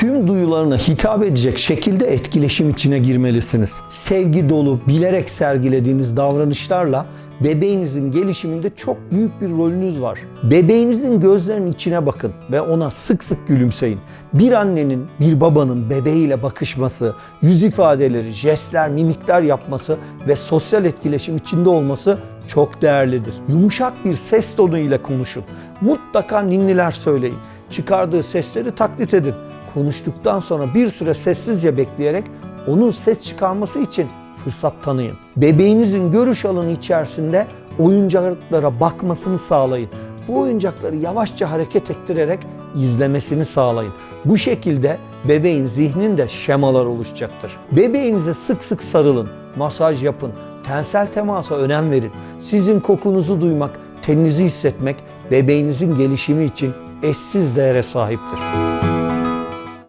tüm duyularına hitap edecek şekilde etkileşim içine girmelisiniz. Sevgi dolu, bilerek sergilediğiniz davranışlarla bebeğinizin gelişiminde çok büyük bir rolünüz var. Bebeğinizin gözlerinin içine bakın ve ona sık sık gülümseyin. Bir annenin, bir babanın bebeğiyle bakışması, yüz ifadeleri, jestler, mimikler yapması ve sosyal etkileşim içinde olması çok değerlidir. Yumuşak bir ses tonu ile konuşun. Mutlaka ninniler söyleyin. Çıkardığı sesleri taklit edin. Konuştuktan sonra bir süre sessizce bekleyerek onun ses çıkarması için fırsat tanıyın. Bebeğinizin görüş alanı içerisinde oyuncaklara bakmasını sağlayın. Bu oyuncakları yavaşça hareket ettirerek izlemesini sağlayın. Bu şekilde bebeğin zihninde şemalar oluşacaktır. Bebeğinize sık sık sarılın, masaj yapın, tensel temasa önem verin. Sizin kokunuzu duymak, teninizi hissetmek bebeğinizin gelişimi için eşsiz değere sahiptir.